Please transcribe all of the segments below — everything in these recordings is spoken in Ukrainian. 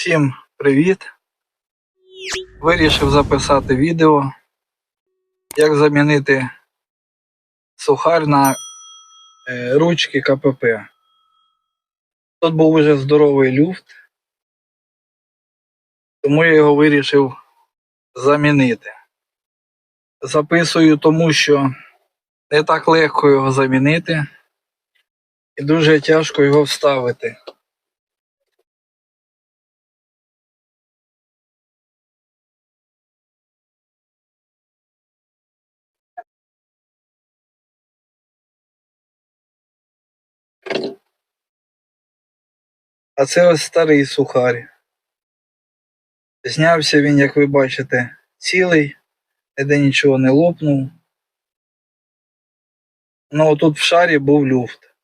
Всім привіт! Вирішив записати відео, як замінити сухар на е, ручки КПП. Тут був уже здоровий люфт, тому я його вирішив замінити. Записую тому, що не так легко його замінити і дуже тяжко його вставити. А це ось старий сухар. Знявся він, як ви бачите, цілий, ніде нічого не лопнув. Ну тут в шарі був люфт.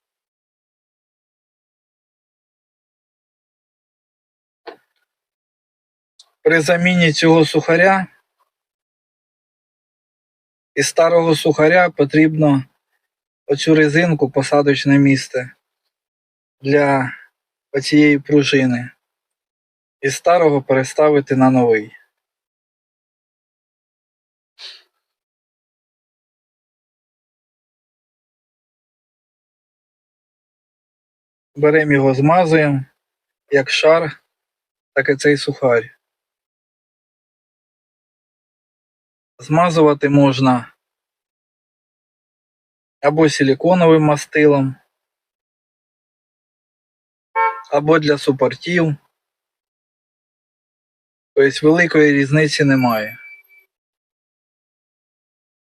При заміні цього сухаря із старого сухаря потрібно оцю резинку посадочне місце для оцієї пружини. Із старого переставити на новий. Беремо його, змазуємо, як шар, так і цей сухар. Змазувати можна або силиконовим мастилом, або для супортів. Тобто великої різниці немає.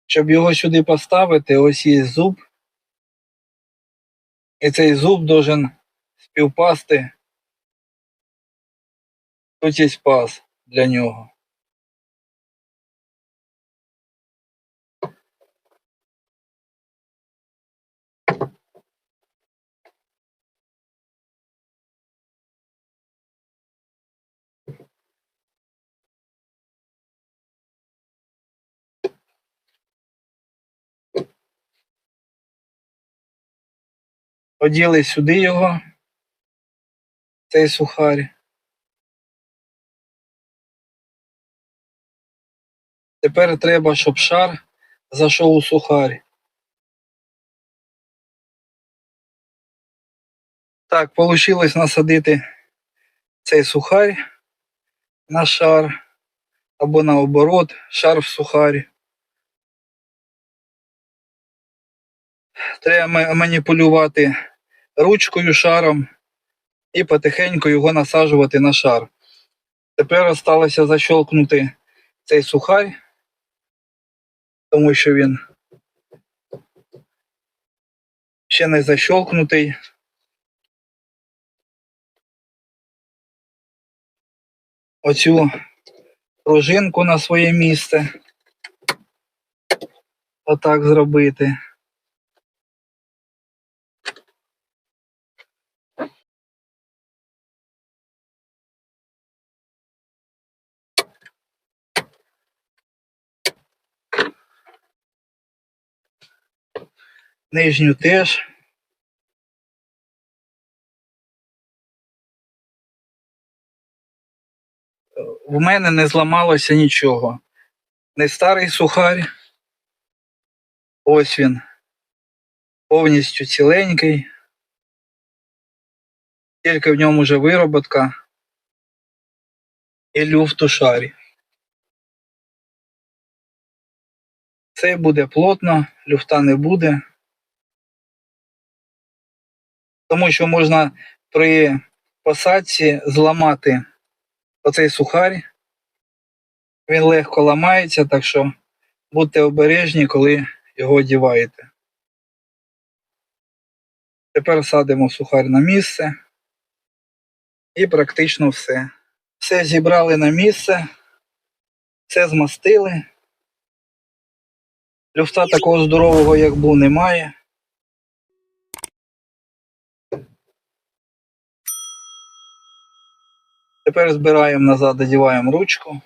Щоб його сюди поставити, ось є зуб. І цей зуб должен співпасти. Тут є паз для нього. Оділи сюди його, цей сухар. Тепер треба, щоб шар зайшов у сухар. Так, вийшло насадити цей сухар на шар або наоборот, шар в сухарі. Треба маніпулювати ручкою шаром і потихеньку його насаджувати на шар. Тепер осталося защолкнути цей сухар, тому що він ще не защолкнутий. Оцю пружинку на своє місце. Отак зробити. Нижню теж. В мене не зламалося нічого. Не старий сухар. Ось він. Повністю ціленький. Тільки в ньому вже вироботка і люфт у шарі. Цей буде плотно, люфта не буде. Тому що можна при посадці зламати оцей сухар. Він легко ламається, так що будьте обережні, коли його одіваєте. Тепер садимо сухар на місце. І практично все. Все зібрали на місце, все змастили. Люфта такого здорового, як був, немає. Тепер збираємо назад, одіваємо ручку.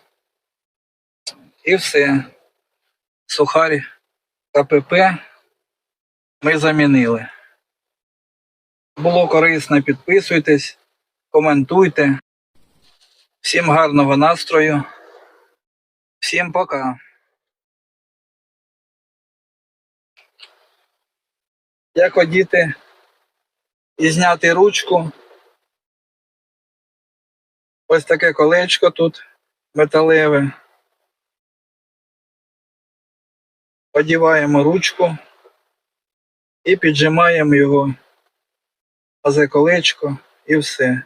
І все. Сухарі КПП ми замінили. Було корисно, підписуйтесь, коментуйте. Всім гарного настрою. Всім пока. Як одіти і зняти ручку. Ось таке колечко тут металеве. Одіваємо ручку і піджимаємо його за колечко і все.